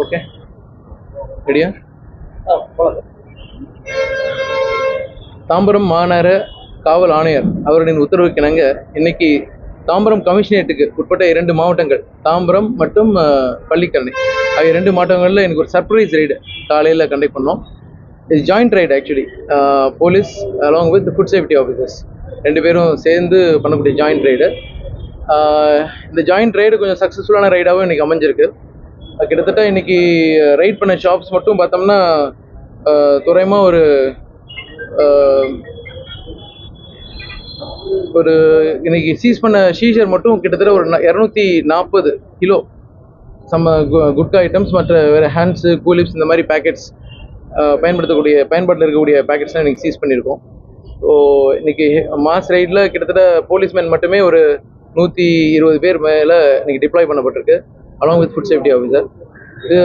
Okay ரெடியா தாம்பரம் மாநகர காவல் ஆணையர் அவர்களின் உத்தரவுக்கு இணங்க இன்னைக்கு தாம்பரம் கமிஷனரேட்டுக்கு உட்பட்ட இரண்டு மாவட்டங்கள் தாம்பரம் மற்றும் பள்ளிக்கரணை. ஆகிய ரெண்டு மாவட்டங்களில் எனக்கு ஒரு சர்ப்ரைஸ் ரைடு காலையில் கண்டக்ட் பண்ணோம். இது joint raid actually police along with food safety officers ரெண்டு பேரும் சேர்ந்து பண்ணக்கூடிய ஜாயிண்ட் ரைடு இந்த ஜாயிண்ட் ரைடு கொஞ்சம் சக்ஸஸ்ஃபுல்லான ரைடாகவும் இன்னைக்கு அமைஞ்சிருக்கு. கிட்டத்தட்ட இன்னைக்கு ரைட் பண்ண ஷாப்ஸ் மட்டும் பார்த்தோம்னா துறைமா ஒரு ஒரு இன்னைக்கு சீஸ் பண்ண ஷீஷர் மட்டும் கிட்டத்தட்ட ஒரு இரநூத்தி நாற்பது கிலோ. சம்ம குட்கா ஐட்டம்ஸ் மற்ற வேறு ஹேண்ட்ஸு கூலிப்ஸ் இந்த மாதிரி பேக்கெட்ஸ் பயன்படுத்தக்கூடிய பயன்பாட்டில் இருக்கக்கூடிய பேக்கெட்ஸ்லாம் இன்றைக்கி சீஸ் பண்ணியிருக்கோம் ஸோ இன்றைக்கி மாஸ் ரைடில் கிட்டத்தட்ட போலீஸ்மேன் மட்டுமே ஒரு நூற்றி இருபது பேர் மேலே இன்றைக்கி டிப்ளாய் பண்ணப்பட்டிருக்கு. Along with food safety officer இது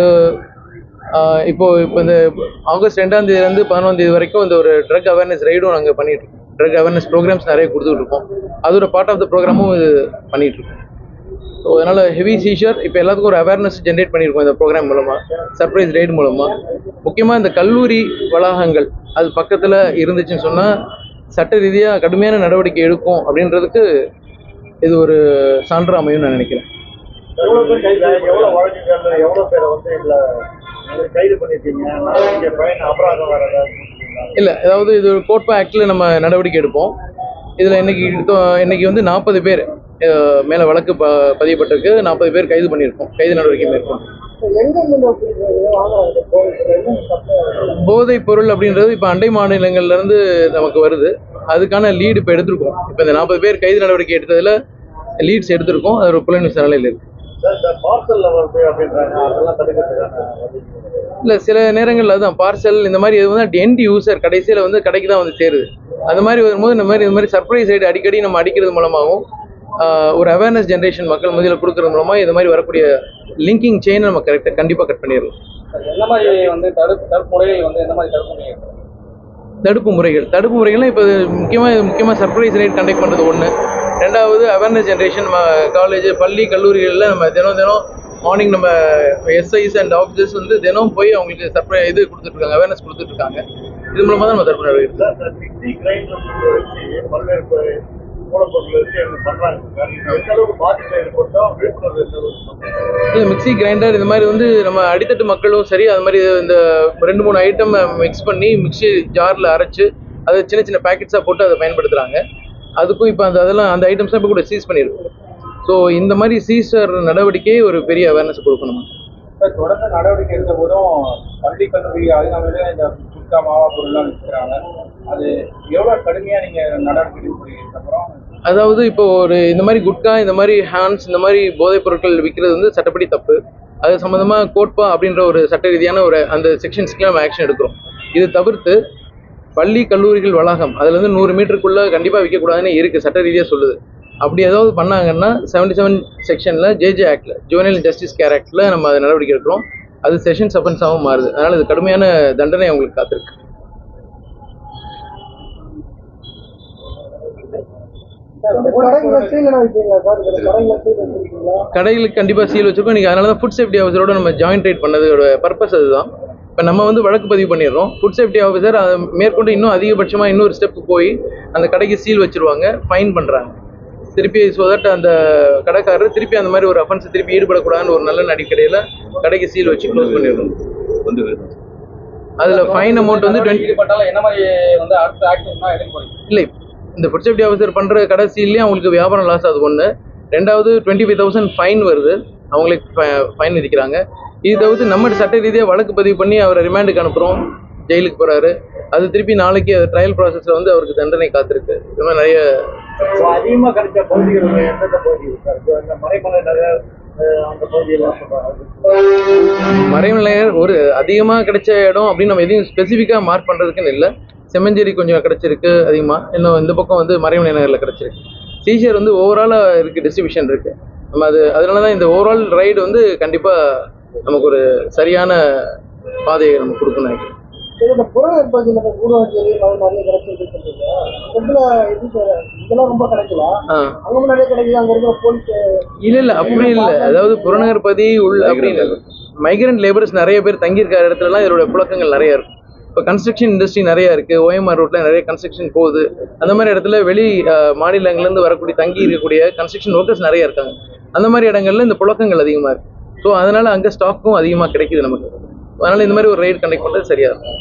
இப்போது இப்போ இந்த ஆகஸ்ட் ரெண்டாம் தேதியிலேருந்து பதினொன்றாம் தேதி வரைக்கும் இந்த ஒரு ட்ரக் அவேர்னஸ் ரைடும் நாங்கள் பண்ணிட்டு இருக்கோம். ட்ரக் அவேர்னஸ் ப்ரோக்ராம்ஸ் நிறைய கொடுத்துட்டு இருக்கோம் அதோட பார்ட் ஆஃப் த ப்ரோக்ராமும் இது பண்ணிட்டு இருக்கோம் ஸோ அதனால் ஹெவி சீஷர் இப்போ எல்லாத்துக்கும் ஒரு அவேர்னஸ் ஜென்ரேட் பண்ணியிருக்கோம் இந்த ப்ரோக்ராம் மூலமாக சர்ப்ரைஸ் ரைடு மூலமாக முக்கியமாக இந்த கல்லூரி வளாகங்கள் அது பக்கத்தில் இருந்துச்சுன்னு சொன்னால் சட்ட ரீதியாக கடுமையான நடவடிக்கை எடுக்கும் அப்படின்றதுக்கு இது ஒரு சான்று அமையும்னு நான் நினைக்கிறேன். பேரை வந்து கைது இங்க பயன் அபராதம்? இல்லை அதாவது இது கோட்பா ஆக்டில் நம்ம நடவடிக்கை எடுப்போம். இதில் இன்னைக்கு இன்னைக்கு வந்து நாற்பது பேர் மேலே வழக்கு ப பதியப்பட்டிருக்கு. நாற்பது பேர் கைது பண்ணியிருக்கோம். கைது நடவடிக்கை மேற்கொண்டு. போதைப் பொருள் அப்படின்றது இப்போ அண்டை மாநிலங்கள்ல இருந்து நமக்கு வருது. அதுக்கான லீடு இப்போ எடுத்திருக்கோம். இப்போ இந்த நாற்பது பேர் கைது நடவடிக்கை எடுத்ததில் லீட்ஸ் எடுத்திருக்கோம். அது ஒரு புலன் விசாரணையில் இருக்கு. இல்லை சில நேரங்களில் அதுதான் பார்சல் இந்த மாதிரி இது வந்து எண்ட் யூசர் கடைசியில் வந்து கடைக்கு தான் வந்து சேருது. அந்த மாதிரி வரும்போது இந்த மாதிரி இந்த மாதிரி சர்ப்ரைஸ் ரைடு அடிக்கடி நம்ம அடிக்கிறது மூலமாகவும் ஒரு அவேர்னஸ் ஜென்ரேஷன் மக்கள் மத்தியில் கொடுக்கறது மூலமாக இந்த மாதிரி வரக்கூடிய லிங்கிங் செயினை நம்ம கரெக்டாக கண்டிப்பாக கட் பண்ணிடலாம். என்ன மாதிரி வந்து தடுப்பு தடுப்பு முறைகள் வந்து எந்த மாதிரி தடுப்பு முறைகள்? தடுப்பு முறைகள். தடுப்பு முறைகள்லாம் இப்போ முக்கியமாக முக்கியமாக சர்ப்ரைஸ் ரைட் கண்டக்ட் பண்ணுறது ஒன்று ரெண்டாவது அவேர்னஸ் ஜென்ரேஷன் நம்ம காலேஜ் பள்ளி கல்லூரிகளில் நம்ம தினம் தினம் மார்னிங் நம்ம எஸ்ஐஸ் அண்ட் ஆஃபீஸர்ஸ் வந்து தினம் போய் அவங்களுக்கு சர்ப்ரை இது கொடுத்துட்ருக்காங்க அவேர்னஸ் கொடுத்துட்ருக்காங்க. இது மூலமாக தான் நம்ம தடுப்பு நடவடிக்கை மிக்ஸி கிரைண்டர். இது மாதிரி வந்து நம்ம அடித்தட்டு மக்களும் சரி அது மாதிரி இந்த ரெண்டு மூணு ஐட்டம் மிக்ஸ் பண்ணி மிக்ஸி ஜாரில் அரைச்சு அதை சின்ன சின்ன பேக்கெட்ஸாக போட்டு அதை பயன்படுத்துகிறாங்க அதுக்கும் இப்போ அந்த அதெல்லாம் அந்த ஐட்டம்ஸ்லாம் இப்போ கூட சீஸ் பண்ணியிருக்கோம் ஸோ இந்த மாதிரி சீசர் நடவடிக்கை ஒரு பெரிய அவேர்னஸ் கொடுக்கணும்? சார் தொடர்ந்து நடவடிக்கை எடுத்த போதும் பள்ளி கல்லூரி அருகாமையில இந்த குட்கா மாவா பொருள்லாம் விற்கிறாங்க. அது எவ்வளவு கடுமையா நீங்க நடவடிக்கை எடுக்கிறீங்க? அதாவது இப்போ ஒரு இந்த மாதிரி குட்கா இந்த மாதிரி ஹேண்ட்ஸ் இந்த மாதிரி போதைப் பொருட்கள் விற்கிறது வந்து சட்டப்படி தப்பு. அது சம்மந்தமாக கோட்பா அப்படின்ற ஒரு சட்ட ரீதியான ஒரு அந்த செக்ஷன்ஸ்க்கு நம்ம ஆக்ஷன் எடுக்கிறோம். இது தவிர்த்து பள்ளி கல்லூரிகள் வளாகம் அதுல இருந்து நூறு மீட்டருக்குள்ள கண்டிப்பாக விற்கக்கூடாதுன்னு இருக்குது சட்ட ரீதியாக சொல்லுது. அப்படி ஏதாவது பண்ணாங்கன்னா செவன்டி செவன் செக்ஷனில் ஜேஜே ஆக்டில் ஜுவனல் ஜஸ்டிஸ் கேர் ஆக்டில் நம்ம அதை நடவடிக்கை எடுக்கிறோம். அது செஷன்ஸ் அஃபென்ஸாகவும் மாறுது. அதனால் இது கடுமையான தண்டனை அவங்களுக்கு காத்திருக்கு. கடைகளுக்கு கண்டிப்பாக சீல் வச்சிருக்கோம். நீங்கள் அதனால தான் ஃபுட் சேஃப்டி ஆஃபீஸரோட நம்ம ஜாயிண்ட் ரைட் பண்ணதோட பர்பஸ் அதுதான். இப்போ நம்ம வந்து வழக்கு பதிவு பண்ணிடுறோம். ஃபுட் சேஃப்டி ஆஃபீஸர் அதை மேற்கொண்டு இன்னும் அதிகபட்சமாக இன்னொரு ஸ்டெப் போய் அந்த கடைக்கு சீல் வச்சிருவாங்க ஃபைன் பண்ணுறாங்க திருப்பி ஸோ தட் அந்த கடைக்காரர் திருப்பி அந்த மாதிரி ஒரு அஃபென்ஸ் திருப்பி ஈடுபடக்கூடாதுன்னு ஒரு நல்ல அடிப்படையில் கடைக்கு சீல் வச்சு க்ளோஸ் பண்ணிடுறோம். அதில் ஃபைன் அமௌண்ட் வந்து டுவெண்ட்டி என்ன மாதிரி வந்து அடுத்த ஆக்ஷன் இல்லை இந்த ஃபுட் சேஃப்டி ஆஃபீஸர் பண்ணுற கடைசியிலேயே அவங்களுக்கு வியாபாரம் லாஸ் அது ஒன்று ரெண்டாவது டுவெண்ட்டி ஃபைவ் தௌசண்ட் ஃபைன் வருது. அவங்களுக்கு ஃபைன் விதிக்கிறாங்க இது தவிர்த்து நம்ம சட்ட ரீதியாக வழக்கு பதிவு பண்ணி அவரை ரிமாண்டுக்கு அனுப்புகிறோம் ஜெயிலுக்கு போகிறாரு அது திருப்பி நாளைக்கு ட்ரையல் ப்ராசஸில் வந்து அவருக்கு தண்டனை காத்திருக்கு. இது மாதிரி நிறைய இப்போ அதிகமா கிடைச்ச பகுதிகள் எந்தெந்த மறைமலை சொல்றாங்க மறைமலையர் ஒரு அதிகமாக கிடைச்ச இடம் அப்படின்னு நம்ம எதையும் ஸ்பெசிஃபிக்காக மார்க் பண்ணுறதுக்குன்னு இல்லை. செம்மஞ்சேரி கொஞ்சம் கிடைச்சிருக்கு அதிகமாக இன்னும் இந்த பக்கம் வந்து மறைமலை நகரில் கிடைச்சிருக்கு. சீஷர் வந்து ஓவராலாக இருக்குது டிஸ்ட்ரிபியூஷன் இருக்குது நம்ம அது அதனால தான் இந்த ஓவரால் ரைடு வந்து கண்டிப்பாக நமக்கு ஒரு சரியான பாதையை நம்ம கொடுக்கணும் நினைக்கிறேன். சரி இந்த புறநகர் பகுதியில் இந்த கூடுவாஞ்சேரி அது நிறைய கிடைச்சிருக்கு சொல்றீங்க. இதுல இது சார் இதெல்லாம் ரொம்ப கிடைக்கல. ஆ. அங்க நிறைய கிடைக்குது அங்க இருக்கிற போலீஸ் இல்ல இல்ல அப்படி இல்ல. அதாவது புறநகர் பகுதி உள்ள அப்படின்னு மைக்ரண்ட் லேபர்ஸ் நிறைய பேர் தங்கியிருக்கிற இடத்துலலாம் இதோட புழக்கங்கள் நிறைய இருக்கும். இப்போ கன்ஸ்ட்ரக்ஷன் இண்டஸ்ட்ரி நிறைய இருக்கு. ஓஎம்ஆர் ரோட்ல நிறைய கன்ஸ்ட்ரக்ஷன் போகுது. அந்த மாதிரி இடத்துல வெளி அஹ், மாநிலங்கள்லேருந்து வரக்கூடிய தங்கி இருக்கக்கூடிய கன்ஸ்ட்ரக்ஷன் ஒர்க்கர்ஸ் நிறைய இருக்காங்க. அந்த மாதிரி இடங்கள்ல இந்த புழக்கங்கள் அதிகமா இருக்கு. ஸோ அதனால அங்க ஸ்டாக்கும் அதிகமா கிடைக்குது நமக்கு. அதனால இந்த மாதிரி ஒரு ரைடு கண்டக்ட் பண்றது சரியா இருக்கும்.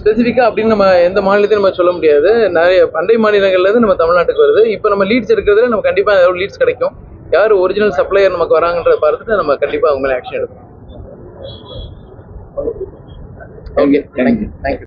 ஸ்பெசிஃபிக்காக அப்படின்னு நம்ம எந்த மாநிலத்தையும் நம்ம சொல்ல முடியாது. நிறைய அண்டை மாநிலங்கள்ல இருந்து நம்ம தமிழ்நாட்டுக்கு வருது. இப்போ நம்ம லீட்ஸ் எடுக்கிறதுல நம்ம கண்டிப்பாக ஏதாவது லீட்ஸ் கிடைக்கும்? யார் ஒரிஜினல் சப்ளையர் நமக்கு வராங்கன்றத பார்த்துட்டு நம்ம கண்டிப்பாக அவங்க மேலே ஆக்ஷன் எடுப்போம் ஓகே தேங்க்யூ தேங்க்யூ